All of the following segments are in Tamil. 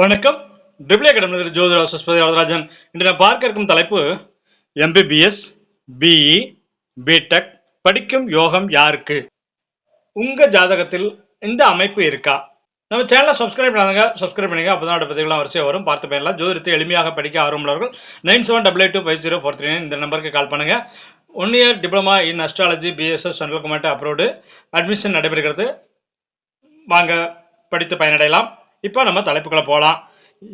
வணக்கம். டிப்ளே அகாடமி ஜோதிட சஸ்பதி வரதராஜன். இன்று நான் பார்க்க இருக்கும் தலைப்பு எம்பிபிஎஸ் பிஇ பிடெக் படிக்கும் யோகம் யாருக்கு? உங்கள் ஜாதகத்தில் இந்த அமைப்பு இருக்கா? நம்ம சேனலை சப்ஸ்கிரைப் பண்ணாங்க சப்ஸ்கிரைப் பண்ணுங்க அப்போ தான் பதிவுலாம் வரிசையாக வரும். பார்த்து போயிடலாம் ஜோதிடத்தை எளிமையாக படிக்க ஆர்வமுள்ளவர்கள் nine seven double eight two five zero four three இந்த நம்பருக்கு கால் பண்ணுங்க. One year diploma in astrology BSS central government abroad admission நடைபெறுகிறது. வாங்க படித்து பயனடையலாம். இப்போ நம்ம தலைப்புக்குள்ள போகலாம்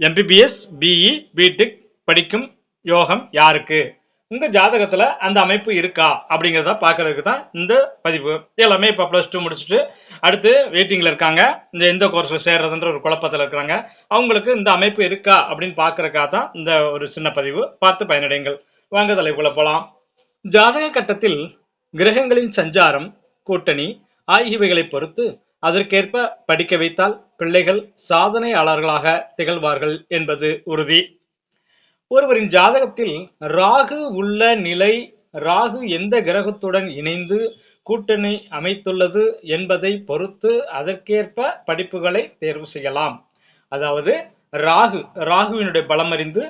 எம்பிபிஎஸ் பிஇ பிடெக் படிக்கும் யோகம் யாருக்கு? உங்க ஜாதகத்துல அந்த அமைப்பு இருக்கா? அப்படிங்கிறத பார்க்கறதுக்கு தான் இந்த பதிவு. எல்லாமே இப்போ ப்ளஸ் டூ முடிச்சுட்டு அடுத்து வெயிட்டிங்ல இருக்காங்க. இந்த எந்த கோர்ஸ்ல சேர்றதுன்ற ஒரு குழப்பத்தில் இருக்கிறாங்க அவங்களுக்கு இந்த அமைப்பு இருக்கா? அப்படின்னு பார்க்கறதுக்காக தான் இந்த ஒரு சின்ன பதிவு. பார்த்து பயனடைங்கள். வாங்க தலைப்புக்குள்ளே போகலாம் ஜாதக கட்டத்தில் கிரகங்களின் சஞ்சாரம் கூட்டணி ஆகியவைகளை பொறுத்து அதற்கேற்ப படிக்க வைத்தால் பிள்ளைகள் சாதனையாளர்களாக திகழ்வார்கள் என்பது உறுதி. ஒருவரின் ஜாதகத்தில் ராகு உள்ள நிலை ராகு எந்த கிரகத்துடன் இணைந்து கூட்டணி அமைத்துள்ளது என்பதை பொறுத்து அதற்கேற்ப படிப்புகளை தேர்வு செய்யலாம். அதாவது ராகு ராகுவினுடைய பலம் அறிந்து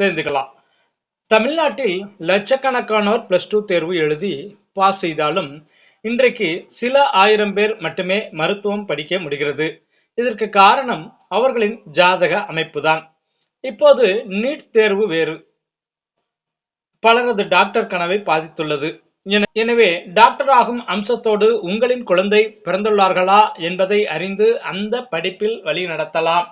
தெரிந்துக்கலாம். தமிழ்நாட்டில் லட்சக்கணக்கானோர் பிளஸ் டூ தேர்வு எழுதி பாஸ் செய்தாலும் இன்றைக்கு சில ஆயிரம் பேர் மட்டுமே மருத்துவம் படிக்க முடிகிறது. இதற்கு காரணம் அவர்களின் ஜாதக அமைப்பு தான் இப்போது நீட் தேர்வு வேறு. பலரது டாக்டர் கனவை பாதித்துள்ளது. எனவே டாக்டர் ஆகும் அம்சத்தோடு உங்களின் குழந்தை பிறந்துள்ளார்களா என்பதை அறிந்து அந்த படிப்பில் வழி நடத்தலாம்.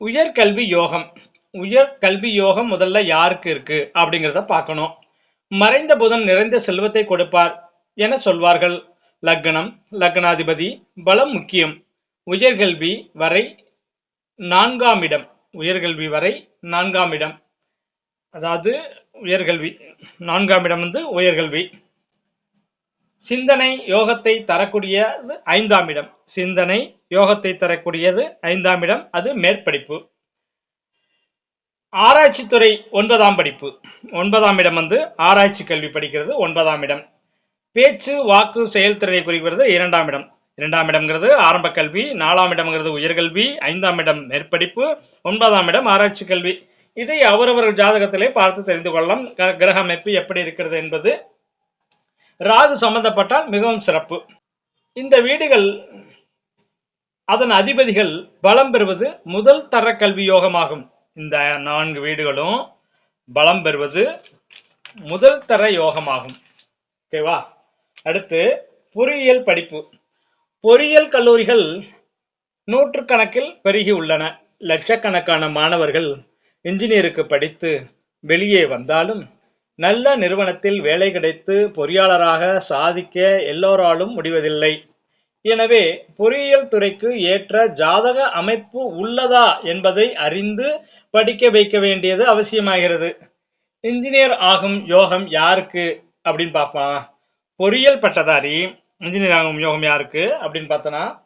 உயர்கல்வி யோகம். உயர் கல்வி யோகம் முதல்ல யாருக்கு இருக்கு? அப்படிங்கிறத பார்க்கணும். மறைந்த புதன் நிறைந்த செல்வத்தை கொடுப்பார். என சொல்வார்கள். லக்னம் லக்னாதிபதி பலம் முக்கியம். உயர்கல்வி வரை நான்காம் இடம். உயர்கல்வி வரை நான்காம் இடம். அதாவது உயர்கல்வி நான்காம் இடம் வந்து உயர்கல்வி. சிந்தனை யோகத்தை தரக்கூடியது ஐந்தாம் இடம். சிந்தனை யோகத்தை தரக்கூடியது ஐந்தாம் இடம். அது மேற்படிப்பு. ஆராய்ச்சித்துறை ஒன்பதாம் படிப்பு. ஒன்பதாம் இடம் வந்து ஆராய்ச்சி கல்வி படிக்கிறது ஒன்பதாம் இடம். பேச்சு வாக்கு செயல்திறனை குறிக்கிறது இரண்டாம் இடம். இரண்டாம் இடம்ங்கிறது ஆரம்ப கல்வி நாலாம் இடம்ங்கிறது உயர்கல்வி ஐந்தாம் இடம் மேற்படிப்பு ஒன்பதாம் இடம் ஆராய்ச்சி கல்வி. இதை அவரவர் ஜாதகத்திலே பார்த்து தெரிந்து கொள்ளலாம். க- கிரக அமைப்பு எப்படி இருக்கிறது என்பது ராகு சம்பந்தப்பட்டால் மிகவும் சிறப்பு. இந்த வீடுகள் அதன் அதிபதிகள் பலம் பெறுவது முதல் தர கல்வி யோகமாகும். இந்த நான்கு வீடுகளும் பலம் பெறுவது முதல் தர யோகமாகும். ஓகேவா? அடுத்து பொறியியல் படிப்பு. பொறியியல் கல்லூரிகள் நூற்றுக்கணக்கில் பெருகி உள்ளன. லட்சக்கணக்கான மாணவர்கள் இன்ஜினியருக்கு படித்து வெளியே வந்தாலும் நல்ல நிறுவனத்தில் வேலை கிடைத்து பொறியாளராக சாதிக்க எல்லோராலும் முடிவதில்லை. எனவே பொறியியல் துறைக்கு ஏற்ற ஜாதக அமைப்பு உள்ளதா என்பதை அறிந்து படிக்க வைக்க வேண்டியது அவசியமாகிறது. இன்ஜினியர் ஆகும் யோகம் யாருக்கு அப்படின்னு பார்ப்பான் பொறியியல் பட்டதாரி இன்ஜினியர் ஆகும் யோகம் யாருக்கு அப்படின்னு பார்த்தோன்னா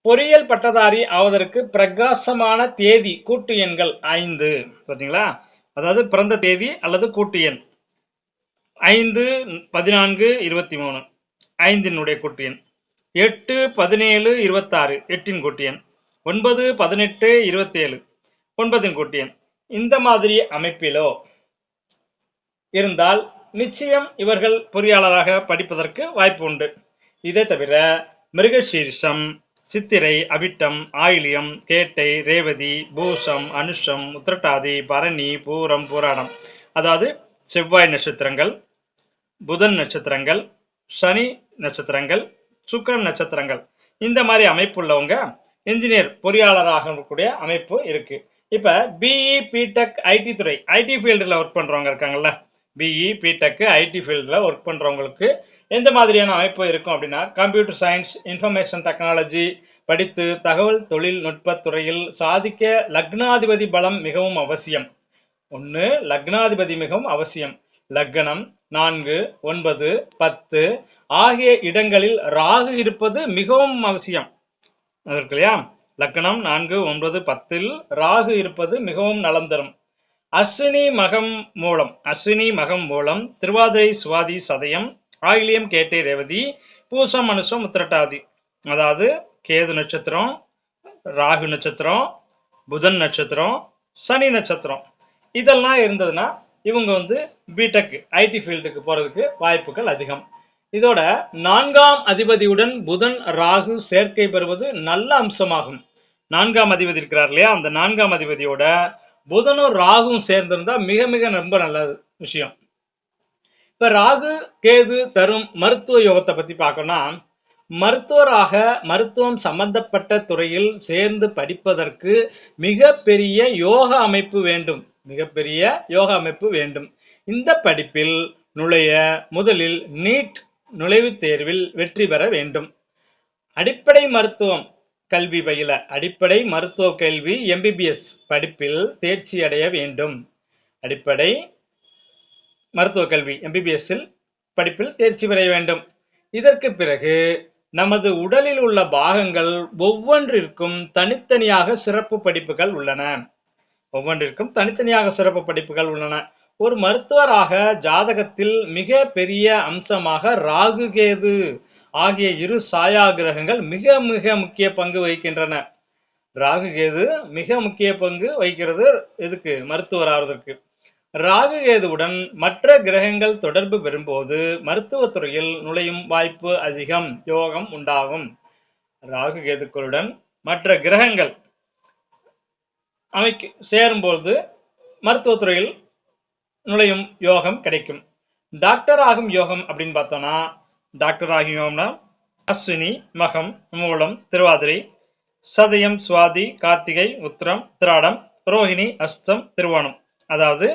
பொறியியல் பட்டதாரி ஆவதற்கு பிரகாசமான தேதி கூட்டு எண்கள் ஐந்து பார்த்தீங்களா? அதாவது பிறந்த தேதி அல்லது கூட்டு எண். ஐந்து பதினான்கு இருபத்தி மூணு. ஐந்தினுடைய கூட்டு எண். எட்டு பதினேழு இருபத்தாறு எட்டின் கூட்டு எண். ஒன்பது பதினெட்டு இருபத்தேழு ஒன்பதின் கூட்டு எண். இந்த மாதிரி அமைப்பிலோ இருந்தால் நிச்சயம் இவர்கள் பொறியாளராக படிப்பதற்கு வாய்ப்பு உண்டு இதை தவிர மிருகசீரிஷம் சித்திரை அவிட்டம் ஆயிலியம் கேட்டை ரேவதி பூசம் அனுஷம் உத்திரட்டாதி பரணி பூரம் பூராடம் அதாவது செவ்வாய் நட்சத்திரங்கள் புதன் நட்சத்திரங்கள் சனி நட்சத்திரங்கள் சுக்கிரன் நட்சத்திரங்கள். இந்த மாதிரி அமைப்பு உள்ளவங்க இன்ஜினியர் பொறியாளராக இருக்கக்கூடிய அமைப்பு இருக்கு. இப்ப பிஇ பிடெக் ஐடி துறை ஐடி ஃபீல்டில் ஒர்க் பண்றவங்க இருக்காங்கல்ல பிஇ பிடெக்கு ஐடி ஃபீல்டில் ஒர்க் பண்றவங்களுக்கு எந்த மாதிரியான அமைப்பு இருக்கும் அப்படின்னா கம்ப்யூட்டர் சயின்ஸ் இன்ஃபர்மேஷன் டெக்னாலஜி படித்து தகவல் தொழில்நுட்ப துறையில் சாதிக்க லக்னாதிபதி பலம் மிகவும் அவசியம். ஒன்று லக்னாதிபதி மிகவும் அவசியம். லக்னம் நான்கு ஒன்பது பத்து ஆகிய இடங்களில் ராகு இருப்பது மிகவும் அவசியம். இருக்கு இல்லையா? லக்னம் நான்கு ஒன்பது பத்தில் ராகு இருப்பது மிகவும் நலம் தரும். அஸ்வினி மகம் மூலம் அஸ்வினி மகம் மூலம் திருவாதிரை சுவாதி சதயம் ஆயிலியம் கேட்டை ரேவதி பூசம் மனுஷம் உத்திரட்டாதி அதாவது கேது நட்சத்திரம் ராகு நட்சத்திரம் புதன் நட்சத்திரம் சனி நட்சத்திரம். இதெல்லாம் இருந்ததுன்னா இவங்க வந்து பிடெக் ஐடி ஃபீல்டுக்கு போகிறதுக்கு வாய்ப்புகள் அதிகம். இதோட நான்காம் அதிபதியுடன் புதன் ராகு சேர்க்கை பெறுவது நல்ல அம்சமாகும். நான்காம் அதிபதி இருக்கிறார் இல்லையா? அந்த நான்காம் அதிபதியோட புதனும் ராகுவும் சேர்ந்திருந்தா மிக மிக ரொம்ப நல்ல விஷயம். இப்ப ராகு கேது தரும் மருத்துவ யோகத்தை பத்தி பார்க்கணும்னா மருத்துவராக மருத்துவம் சம்பந்தப்பட்ட துறையில் சேர்ந்து படிப்பதற்கு மிகப்பெரிய யோக அமைப்பு வேண்டும். மிகப்பெரிய யோக அமைப்பு வேண்டும். இந்த படிப்பில் நுழைய முதலில் நீட் நுழைவுத் தேர்வில் வெற்றி பெற வேண்டும். அடிப்படை மருத்துவம் கல்வி பயில அடிப்படை மருத்துவ கல்வி எம்பிபிஎஸ் படிப்பில் தேர்ச்சி அடைய வேண்டும். அடிப்படை மருத்துவ கல்வி எம்பிபிஎஸ்ஸில் படிப்பில் தேர்ச்சி பெற வேண்டும். இதற்கு பிறகு நமது உடலில் உள்ள பாகங்கள் ஒவ்வொன்றிற்கும் தனித்தனியாக சிறப்பு படிப்புகள் உள்ளன. ஒவ்வொன்றிற்கும் தனித்தனியாக சிறப்பு படிப்புகள் உள்ளன. ஒரு மருத்துவராக ஜாதகத்தில் மிக பெரிய அம்சமாக ராகுகேது ஆகிய இரு சாயா கிரகங்கள் மிக மிக முக்கிய பங்கு வகிக்கின்றன. ராகு கேது மிக முக்கிய பங்கு வகிக்கிறது இதுக்கு மருத்துவர் ஆறுவதற்கு ராகு கேதுவுடன் மற்ற கிரகங்கள் தொடர்பு பெறும்போது மருத்துவத்துறையில் நுழையும் வாய்ப்பு அதிகம் யோகம் உண்டாகும். ராகு கேதுக்களுடன் மற்ற கிரகங்கள் அமைக்க சேரும்போது மருத்துவத்துறையில் நுழையும் யோகம் கிடைக்கும். டாக்டர் ஆகும் யோகம் அப்படின்னு பார்த்தோம்னா டாக்டர் ஆகியோம்னா அஸ்வினி மகம் மூலம் திருவாதிரை. சதயம் சுவாதி கார்த்திகை உத்திரம் திராடம் ரோஹிணி அஸ்தம் திருவோணம். அதாவது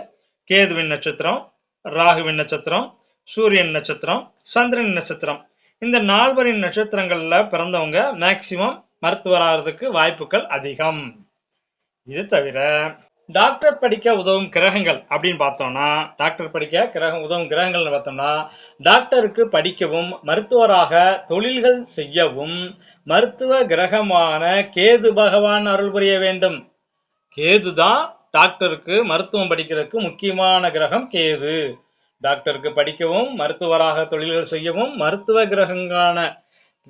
கேதுவின் நட்சத்திரம் ராகுவின் நட்சத்திரம் சூரியன் நட்சத்திரம் சந்திரன் நட்சத்திரம். இந்த நால்வரின் நட்சத்திரங்களில் பிறந்தவங்க மேக்சிமம் மருத்துவராகிறதுக்கு வாய்ப்புகள் அதிகம். இது தவிர டாக்டர் படிக்க உதவும் கிரகங்கள் அப்படின்னு பார்த்தோம்னா டாக்டர் படிக்க கிரகம் உதவும் கிரகங்கள்னு பார்த்தோம்னா டாக்டருக்கு படிக்கவும் மருத்துவராக தொழில்கள் செய்யவும் மருத்துவ கிரகமான கேது பகவான் அருள் புரிய வேண்டும். கேது தான் டாக்டருக்கு மருத்துவம் படிக்கிறதுக்கு முக்கியமான கிரகம் கேது. டாக்டருக்கு படிக்கவும் மருத்துவராக தொழில்கள் செய்யவும் மருத்துவ கிரகங்கான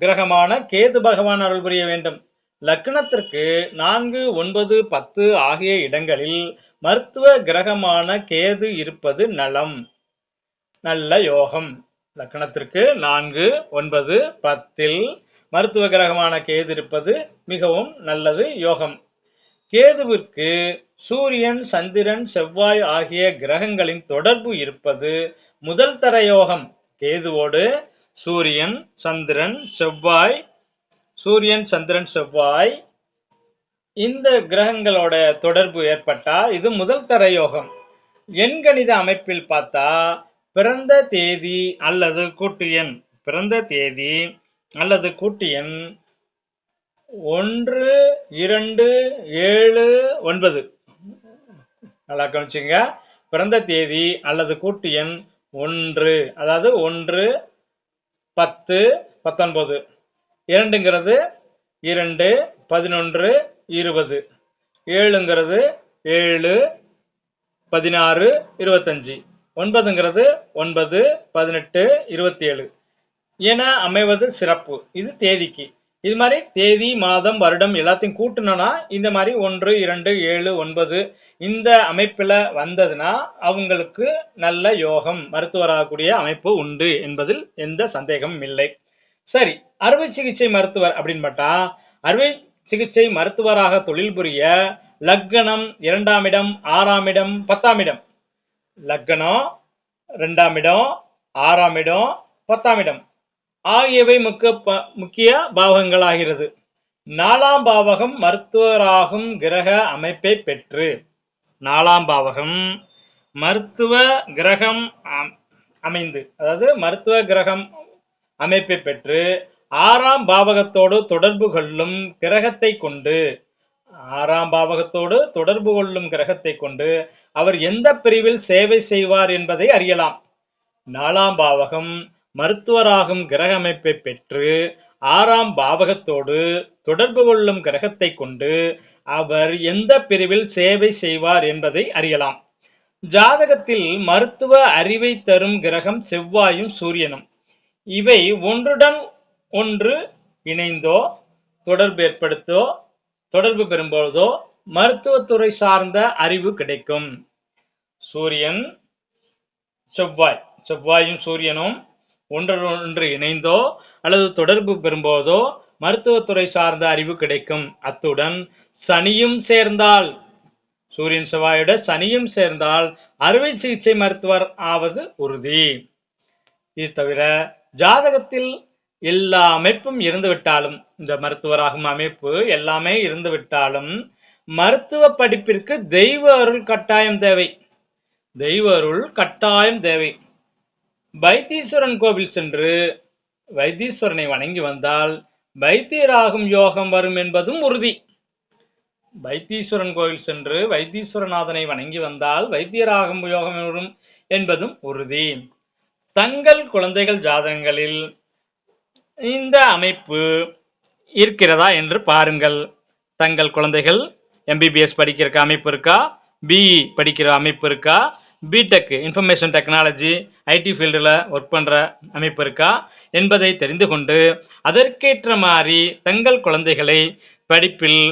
கிரகமான கேது பகவான் அருள் புரிய வேண்டும். லக்னத்திற்கு நான்கு ஒன்பது பத்து ஆகிய இடங்களில் மருத்துவ கிரகமான கேது இருப்பது நலம். நல்ல யோகம். லக்னத்திற்கு நான்கு ஒன்பது பத்தில் மருத்துவ கிரகமான கேது இருப்பது மிகவும் நல்லது யோகம். கேதுவிற்கு சூரியன் சந்திரன் செவ்வாய் ஆகிய கிரகங்களின் தொடர்பு இருப்பது முதல் தர யோகம். கேதுவோடு சூரியன் சந்திரன் செவ்வாய் சூரியன் சந்திரன் செவ்வாய் இந்த கிரகங்களோட தொடர்பு ஏற்பட்டா இது முதல் தர யோகம். எண்கணித அமைப்பில் பார்த்தா பிறந்த தேதி அல்லது கூட்டு எண். பிறந்த தேதி அல்லது கூட்டு எண் ஒன்று இரண்டு ஏழு ஒன்பது. நல்லா கவனிச்சுங்க. பிறந்த தேதி அல்லது கூட்டு எண் ஒன்று. அதாவது ஒன்று பத்து பத்தொன்பது. இரண்டுங்கிறது இரண்டு பதினொன்று இருபது. ஏழுங்கிறது ஏழு பதினாறு இருபத்தஞ்சி. ஒன்பதுங்கிறது ஒன்பது பதினெட்டு இருபத்தி ஏழு என அமைவது சிறப்பு. இது தேதிக்கு. இது மாதிரி தேதி மாதம் வருடம் எல்லாத்தையும் கூட்டணும்னா இந்த மாதிரி ஒன்று இரண்டு ஏழு ஒன்பது இந்த அமைப்பில் வந்ததுன்னா அவங்களுக்கு நல்ல யோகம் மருத்துவராகக்கூடிய அமைப்பு உண்டு என்பதில் எந்த சந்தேகமும் இல்லை. சரி அறுவை சிகிச்சை மருத்துவர் அப்படின்னு பார்த்தா அறுவை சிகிச்சை மருத்துவராக தொழில் புரிய லக்கணம் இரண்டாம் இடம் ஆறாம் இடம் பத்தாம் இடம். லக்கணம் ரெண்டாம் இடம் ஆறாம் இடம் பத்தாம் இடம். ஆகியவை முக்க ப- முக்கிய பாவகங்களாகிறது நாலாம் பாவகம் மருத்துவராகும் கிரக அமைப்பை பெற்று. நாலாம் பாவகம் மருத்துவ கிரகம் அம்- அமைந்து. அதாவது மருத்துவ கிரகம் அமைப்பை பெற்று ஆறாம் பாவகத்தோடு தொடர்பு கொள்ளும் கிரகத்தை கொண்டு ஆறாம் பாவகத்தோடு தொடர்பு கொள்ளும் கிரகத்தை கொண்டு அவர் எந்த பிரிவில் சேவை செய்வார் என்பதை அறியலாம். நாலாம் பாவகம் மருத்துவராகும் கிரக அமைப்பை பெற்று ஆறாம் பாவகத்தோடு தொடர்பு கொள்ளும் கிரகத்தை கொண்டு அவர் எந்த பிரிவில் சேவை செய்வார் என்பதை அறியலாம். ஜாதகத்தில் மருத்துவ அறிவை தரும் கிரகம் செவ்வாயும் சூரியனும். இவை ஒன்றுடன் ஒன்று இணைந்தோ தொடர்பு ஏற்படுத்தோ தொடர்பு பெறும்பொழுதோ மருத்துவத்துறை சார்ந்த அறிவு கிடைக்கும். சூரியன் செவ்வாய் செவ்வாயும் சூரியனும் ஒன்றொன்று இணைந்தோ அல்லது தொடர்பு பெறும்போதோ மருத்துவத்துறை சார்ந்த அறிவு கிடைக்கும். அத்துடன் சனியும் சேர்ந்தால் சூரியன் செவ்வாயோட சனியும் சேர்ந்தால் அறுவை சிகிச்சை மருத்துவர் ஆவது உறுதி. இது தவிர ஜாதகத்தில் எல்லா அமைப்பும் இருந்துவிட்டாலும் இந்த மருத்துவராகும் அமைப்பு எல்லாமே இருந்துவிட்டாலும் மருத்துவ படிப்பிற்கு தெய்வ அருள் கட்டாயம் தேவை. தெய்வ அருள் கட்டாயம் தேவை. வைத்தீஸ்வரன் கோவில் சென்று வைத்தீஸ்வரனை வணங்கி வந்தால் வைத்தியராகும் யோகம் வரும் என்பதும் உறுதி. வைத்தீஸ்வரன் கோவில் சென்று வைத்தீஸ்வரநாதனை வணங்கி வந்தால் வைத்தியராகும் யோகம் வரும் என்பதும் உறுதி. தங்கள் குழந்தைகள் ஜாதகங்களில் இந்த அமைப்பு இருக்கிறதா என்று பாருங்கள். தங்கள் குழந்தைகள் எம்பிபிஎஸ் படிக்கிற அமைப்பு இருக்கா? பிஇ படிக்கிற அமைப்பு இருக்கா? பிடெக் இன்ஃபர்மேஷன் டெக்னாலஜி ஐடி ஃபீல்டில் ஒர்க் பண்ணுற அமைப்பு இருக்கா? என்பதை தெரிந்து கொண்டு அதற்கேற்ற மாதிரி தங்கள் குழந்தைகளை படிப்பில்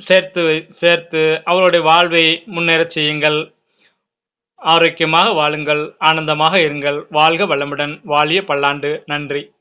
சேர்த்து சேர்த்து அவருடைய வாழ்வை முன்னேறச் செய்யுங்கள். ஆரோக்கியமாக வாழுங்கள் ஆனந்தமாக இருங்கள். வாழ்க வளமுடன். வாழிய பல்லாண்டு. நன்றி.